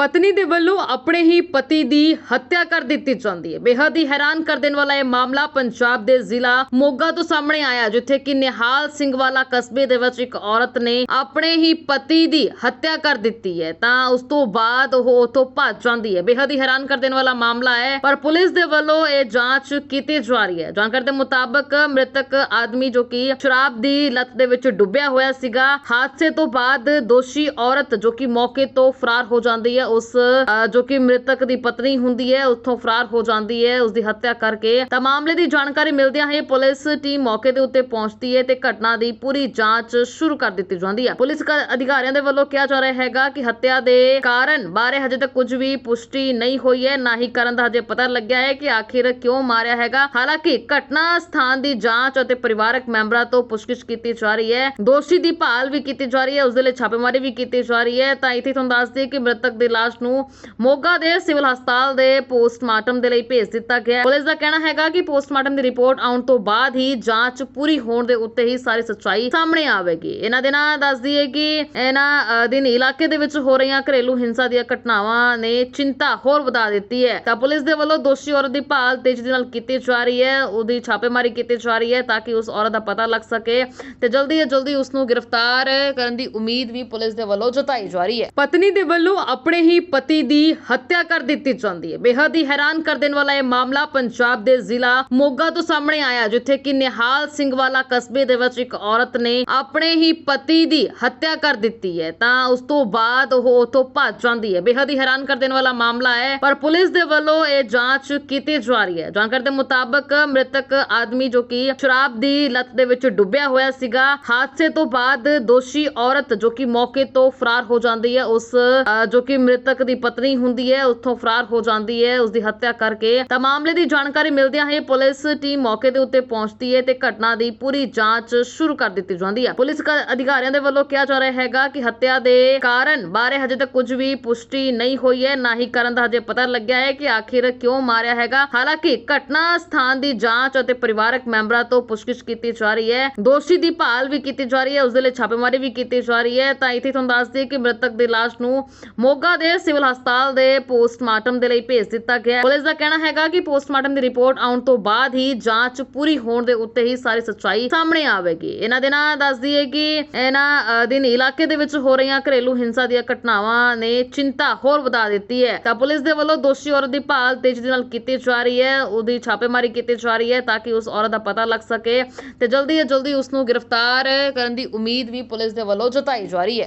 ਪਤਨੀ ਦੇ ਵੱਲੋਂ ਆਪਣੇ ਹੀ ਪਤੀ ਦੀ ਹੱਤਿਆ ਕਰ ਦਿੱਤੀ ਜਾਂਦੀ ਹੈ। ਬੇਹੱਦ ਹੀ ਹੈਰਾਨ ਕਰ ਦੇਣ ਵਾਲਾ ਇਹ ਮਾਮਲਾ ਪੰਜਾਬ ਦੇ ਜ਼ਿਲ੍ਹਾ ਮੋਗਾ ਤੋਂ ਸਾਹਮਣੇ ਆਇਆ, ਜਿੱਥੇ ਕਿ ਨਿਹਾਲ ਸਿੰਘ ਵਾਲਾ ਕਸਬੇ ਦੇ ਵਿੱਚ ਇੱਕ ਔਰਤ ਨੇ ਆਪਣੇ ਹੀ ਪਤੀ ਦੀ ਹੱਤਿਆ ਕਰ ਦਿੱਤੀ ਹੈ। ਤਾਂ ਉਸ ਤੋਂ ਬਾਅਦ ਉਹ ਉਥੋਂ ਭੱਜ ਜਾਂਦੀ ਹੈ। ਬੇਹੱਦ ਹੀ ਹੈਰਾਨ ਕਰ ਦੇਣ ਵਾਲਾ ਮਾਮਲਾ ਹੈ, ਪਰ ਪੁਲਿਸ ਦੇ ਵੱਲੋਂ ਇਹ ਜਾਂਚ ਕੀਤੀ ਜਾ ਰਹੀ ਹੈ। ਜਾਣਕਾਰੀ ਦੇ ਮੁਤਾਬਕ ਮ੍ਰਿਤਕ ਆਦਮੀ ਜੋ ਕਿ ਸ਼ਰਾਬ ਦੀ ਲਤ ਦੇ ਵਿੱਚ ਡੁੱਬਿਆ ਹੋਇਆ ਸੀਗਾ, ਹਾਦਸੇ ਤੋਂ ਬਾਅਦ ਦੋਸ਼ੀ ਔਰਤ ਜੋ ਕਿ ਮੌਕੇ ਤੋਂ ਫਰਾਰ ਹੋ ਜਾਂਦੀ ਹੈ ਉਸ ਜੋ ਕਿ ਮ੍ਰਿਤਕ ਦੀ ਪਤਨੀ ਹੁੰਦੀ ਹੈ, ਉੱਥੋਂ ਫਰਾਰ ਹੋ ਜਾਂਦੀ ਹੈ ਉਸ ਦੀ ਹੱਤਿਆ ਕਰਕੇ। ਤਾਂ ਮਾਮਲੇ ਦੀ ਜਾਣਕਾਰੀ ਮਿਲਦਿਆਂ ਹੀ ਪੁਲਿਸ ਟੀਮ ਮੌਕੇ ਦੇ ਉੱਤੇ ਪਹੁੰਚਦੀ ਹੈ ਤੇ ਘਟਨਾ ਦੀ ਪੂਰੀ ਜਾਂਚ ਸ਼ੁਰੂ ਕਰ ਦਿੱਤੀ ਜਾਂਦੀ ਹੈ। ਪੁਲਿਸ ਅਧਿਕਾਰੀਆਂ ਦੇ ਵੱਲੋਂ ਕਿਹਾ ਜਾ ਰਿਹਾ ਹੈਗਾ ਕਿ ਹੱਤਿਆ ਦੇ ਕਾਰਨ ਬਾਰੇ ਹਜੇ ਤੱਕ ਕੁਝ ਵੀ ਪੁਸ਼ਟੀ ਨਹੀਂ ਹੋਈ ਹੈ, ਨਾ ਹੀ ਕਰਨ ਦਾ ਹਜੇ ਪਤਾ ਲੱਗਿਆ ਹੈ ਕਿ ਆਖਿਰ ਕਿਉਂ ਮਾਰਿਆ ਹੈਗਾ। ਹਾਲਾਂਕਿ ਘਟਨਾ ਸਥਾਨ ਦੀ ਜਾਂਚ ਅਤੇ ਪਰਿਵਾਰਕ ਮੈਂਬਰਾਂ ਤੋਂ ਪੁੱਛਗਿੱਛ ਕੀਤੀ ਜਾ ਰਹੀ ਹੈ। ਦੋਸ਼ੀ ਦੀ ਭਾਲ ਵੀ ਕੀਤੀ ਜਾ ਰਹੀ ਹੈ ਉਸ ਦੇ ਲਈ ਛਾਪੇਮਾਰੀ ਵੀ ਕੀਤੀ ਜਾ ਰਹੀ ਹੈ। ਤਾਂ ਇੱਥੇ ਤੁਹਾਨੂੰ ਦੱਸ ਦਈਏ ਕਿ ਮ੍ਰਿਤਕ ਦੇ ਲਾਸ਼ ਨੂੰ ਮੋਗਾ ਦੇ ਸਿਵਲ ਹਸਪਤਾਲ ਦੇ ਪੋਸਟਮਾਰਟਮ ਦੇ ਲਈ ਭੇਜ ਦਿੱਤਾ ਗਿਆ ਪੁਲਿਸ ਦਾ ਕਹਿਣਾ ਹੈਗਾ ਕਿ ਪੋਸਟਮਾਰਟਮ ਦੀ ਰਿਪੋਰਟ ਆਉਣ ਤੋਂ ਬਾਅਦ ਹੀ ਜਾਂਚ ਪੂਰੀ ਹੋਣ ਦੇ ਉੱਤੇ ਹੀ ਸਾਰੀ ਸੱਚਾਈ ਸਾਹਮਣੇ ਆਵੇਗੀ। ਇਹਨਾਂ ਦੇ ਨਾਲ ਦੱਸ ਦਈਏ ਕਿ ਇਹਨਾਂ ਦਿਨ ਇਲਾਕੇ ਦੇ ਵਿੱਚ ਹੋ ਰਹੀਆਂ ਘਰੇਲੂ ਹਿੰਸਾ ਦੀਆਂ ਘਟਨਾਵਾਂ ਨੇ ਚਿੰਤਾ ਹੋਰ ਵਧਾ ਦਿੱਤੀ ਹੈ। ਤਾਂ ਪੁਲਿਸ ਦੇ ਵੱਲੋਂ ਦੋਸ਼ੀ ਔਰਤ ਦੀ ਭਾਲ ਤੇਜ਼ੀ ਨਾਲ ਕੀਤੀ ਜਾ ਰਹੀ ਹੈ। ਉਹਦੀ ਛਾਪੇਮਾਰੀ ਕੀਤੀ ਜਾ ਰਹੀ ਹੈ ਤਾਂ ਕਿ ਉਸ ਔਰਤ ਦਾ ਪਤਾ ਲੱਗ ਸਕੇ ਤੇ ਜਲਦੀ ਤੋਂ ਜਲਦੀ ਉਸ ਨੂੰ ਗ੍ਰਿਫਤਾਰ ਕਰਨ ਦੀ ਉਮੀਦ ਵੀ ਪੁਲਿਸ ਦੇ ਵੱਲੋਂ ਜਤਾਈ ਜਾ ਰਹੀ ਹੈ। ਪਤਨੀ ਦੇ ਵੱਲੋਂ ਆਪਣੇ ਹੀ ਪਤੀ ਦੀ ਹੱਤਿਆ ਕਰ ਦਿੱਤੀ ਜਾਂਦੀ ਹੈ। ਬੇਹੱਦ ਹੀ ਹੈਰਾਨ ਕਰ ਦੇਣ ਵਾਲਾ ਇਹ ਮਾਮਲਾ ਪੰਜਾਬ ਦੇ ਜ਼ਿਲ੍ਹਾ ਮੋਗਾ ਤੋਂ ਸਾਹਮਣੇ ਆਇਆ, ਜਿੱਥੇ ਕਿ ਨਿਹਾਲ ਸਿੰਘ ਵਾਲਾ ਕਸਬੇ ਦੇ ਵਿੱਚ ਇੱਕ ਔਰਤ ਨੇ ਆਪਣੇ ਹੀ ਪਤੀ ਦੀ ਹੱਤਿਆ ਕਰ ਦਿੱਤੀ ਹੈ। ਤਾਂ ਉਸ ਤੋਂ ਬਾਅਦ ਉਹ ਉਥੋਂ ਭੱਜ ਜਾਂਦੀ ਹੈ। ਬੇਹੱਦ ਹੀ ਹੈਰਾਨ ਕਰ ਦੇਣ ਵਾਲਾ ਮਾਮਲਾ ਹੈ, ਪਰ ਪੁਲਿਸ ਦੇ ਵੱਲੋਂ ਇਹ ਜਾਂਚ ਕੀਤੀ ਜਾ ਰਹੀ ਹੈ। ਜਾਣਕਾਰੀ ਦੇ ਮੁਤਾਬਕ ਮ੍ਰਿਤਕ ਆਦਮੀ ਜੋ ਕਿ ਸ਼ਰਾਬ ਦੀ ਲਤ ਦੇ ਵਿੱਚ ਡੁੱਬਿਆ ਹੋਇਆ ਸੀਗਾ, ਹਾਦਸੇ ਤੋਂ ਬਾਅਦ ਦੋਸ਼ੀ ਔਰਤ ਜੋ ਕਿ ਮੌਕੇ ਤੋਂ ਫਰਾਰ ਹੋ ਜਾਂਦੀ ਹੈ, ਉਸ ਜੋ ਕਿ ਮ੍ਰਿਤਕ ਦੀ ਪਤਨੀ ਹੁੰਦੀ ਹੈ, ਉੱਥੋਂ ਫਰਾਰ ਹੋ ਜਾਂਦੀ ਹੈ ਉਸ ਦੀ ਹੱਤਿਆ ਕਰਕੇ। ਤਾਂ ਮਾਮਲੇ ਦੀ ਜਾਣਕਾਰੀ ਮਿਲਦਿਆਂ ਹੀ ਪੁਲਿਸ ਟੀਮ ਮੌਕੇ ਦੇ ਉੱਤੇ ਪਹੁੰਚਦੀ ਹੈ ਤੇ ਘਟਨਾ ਦੀ ਪੂਰੀ ਜਾਂਚ ਸ਼ੁਰੂ ਕਰ ਦਿੱਤੀ ਜਾਂਦੀ ਹੈ। ਪੁਲਿਸ ਅਧਿਕਾਰੀਆਂ ਦੇ ਵੱਲੋਂ ਕਿਹਾ ਜਾ ਰਿਹਾ ਹੈਗਾ ਕਿ ਹੱਤਿਆ ਦੇ ਕਾਰਨ ਬਾਰੇ ਹਜੇ ਤੱਕ ਕੁਝ ਵੀ ਪੁਸ਼ਟੀ ਨਹੀਂ ਹੋਈ ਹੈ, ਨਾ ਹੀ ਕਰਨ ਦਾ ਹਜੇ ਪਤਾ ਲੱਗਿਆ ਹੈ ਕਿ ਆਖਿਰ ਕਿਉਂ ਮਾਰਿਆ ਹੈਗਾ। ਹਾਲਾਂਕਿ ਘਟਨਾ ਸਥਾਨ ਦੀ ਜਾਂਚ ਅਤੇ ਪਰਿਵਾਰਕ ਮੈਂਬਰਾਂ ਤੋਂ ਪੁੱਛਗਿੱਛ ਕੀਤੀ ਜਾ ਰਹੀ ਹੈ, ਦੋਸ਼ੀ ਦੀ ਭਾਲ ਵੀ ਕੀਤੀ ਜਾ ਰਹੀ ਹੈ ਉਸ ਦੇ ਲਈ ਛਾਪੇਮਾਰੀ ਵੀ ਕੀਤੀ ਜਾ ਰਹੀ ਹੈ। ਤਾਂ ਇੱਥੇ ਤੁਹਾਨੂੰ ਦੱਸ ਦਈਏ ਕਿ ਮ੍ਰਿਤਕ ਦੀ ਲਾਸ਼ ਨੂੰ ਮੋਗਾ ਦੇ ਸਿਵਲ ਹਸਪਤਾਲ ਦੇ ਪੋਸਟਮਾਰਟਮ ਦੇ ਲਈ ਭੇਜ ਦਿੱਤਾ ਗਿਆ ਪੁਲਿਸ ਦਾ ਕਹਿਣਾ ਹੈਗਾ ਕਿ ਪੋਸਟਮਾਰਟਮ ਦੀ ਰਿਪੋਰਟ ਆਉਣ ਤੋਂ ਬਾਅਦ ਹੀ ਜਾਂਚ ਪੂਰੀ ਹੋਣ ਦੇ ਉੱਤੇ ਹੀ ਸਾਰੀ ਸੱਚਾਈ ਸਾਹਮਣੇ ਆਵੇਗੀ। ਇਹਨਾਂ ਦੇ ਨਾਲ ਦੱਸ ਦਈਏ ਕਿ ਇਹਨਾਂ ਦਿਨ ਇਲਾਕੇ ਦੇ ਵਿੱਚ ਹੋ ਰਹੀਆਂ ਘਰੇਲੂ ਹਿੰਸਾ ਦੀਆਂ ਘਟਨਾਵਾਂ ਨੇ ਚਿੰਤਾ ਹੋਰ ਵਧਾ ਦਿੱਤੀ ਹੈ। ਤਾਂ ਪੁਲਿਸ ਦੇ ਵੱਲੋਂ ਦੋਸ਼ੀ ਔਰਤ ਦੀ ਭਾਲ ਤੇਜ਼ੀ ਨਾਲ ਕੀਤੀ ਜਾ ਰਹੀ ਹੈ, ਉਹਦੀ ਛਾਪੇਮਾਰੀ ਕੀਤੀ ਜਾ ਰਹੀ ਹੈ ਤਾਂ ਕਿ ਉਸ ਔਰਤ ਦਾ ਪਤਾ ਲੱਗ ਸਕੇ ਤੇ ਜਲਦੀ ਤੋਂ ਜਲਦੀ ਉਸ ਨੂੰ ਗ੍ਰਿਫਤਾਰ ਕਰਨ ਦੀ ਉਮੀਦ ਵੀ ਪੁਲਿਸ ਦੇ ਵੱਲੋਂ ਜਤਾਈ ਜਾ ਰਹੀ ਹੈ।